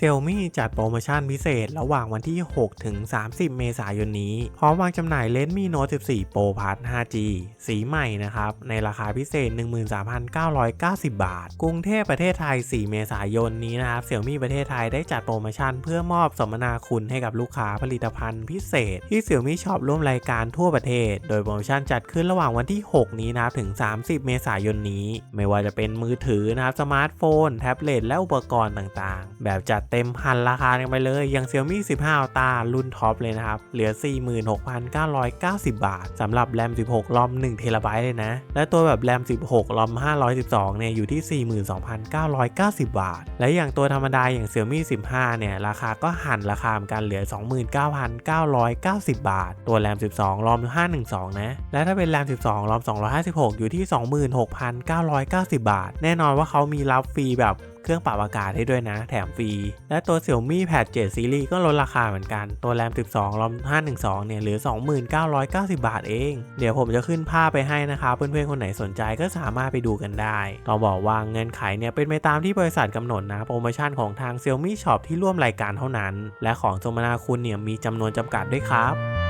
Xiaomi จัดโปรโมชั่นพิเศษระหว่างวันที่ 6 ถึง 30 เมษายนนี้ พร้อมวางจำหน่าย Redmi Note 14 Pro Plus 5G สีใหม่นะครับ ในราคาพิเศษ 13,990 บาท กรุงเทพประเทศไทย 4 เมษายนนี้นะครับ Xiaomi ประเทศไทยได้จัดโปรโมชั่นเพื่อมอบสมนาคุณให้กับลูกค้าผลิตภัณฑ์พิเศษ ที่ Xiaomi Shop ร่วมรายการทั่วประเทศ โดยโปรโมชั่นจัดขึ้นระหว่างวันที่ 6 นี้นะครับถึง 30 เมษายนนี้ ไม่ว่าจะเป็นมือถือนะครับสมาร์ทโฟน แท็บเล็ตและอุปกรณ์ต่างๆ แบบจัดเต็มพันราคากันไปเลยอย่าง Xiaomi 15 Ultra รุ่นท็อปเลยนะครับ เหลือ 46,990 บาทสำหรับแรม 16 รอม1เทราไบต์เลยนะ และตัวแบบแรม 16 รอม 512 เนี่ย อยู่ที่ 42,990 บาท และอย่างตัวธรรมดาอย่าง Xiaomi 15 เนี่ย ราคาก็หันราคาเหมือนกันเหลือ 29,990 บาท ตัวแรม 12 รอม 512 นะ และถ้าเป็นแรม 12 รอม 256 อยู่ที่ 26,990 บาท แน่นอนว่าเขามีรับฟรีแบบเครื่องปรับอากาศให้ด้วยนะ แถมฟรี และตัว Xiaomi Pad 7 Series ก็ลดราคาเหมือนกัน ตัวแรม 12รอม512 เนี่ยเหลือ 2990 บาทเอง เดี๋ยวผมจะขึ้นภาพไปให้นะครับเพื่อนๆ คนไหนสนใจก็สามารถไปดูกันได้ต้องบอกว่าเงินไขเนี่ยเป็นไปตามที่บริษัทกำหนดนะ โปรโมชั่นของทาง Xiaomi Shop ที่ร่วมรายการเท่านั้น และของสมนาคุณเนี่ยมีจำนวนจำกัดด้วยครับ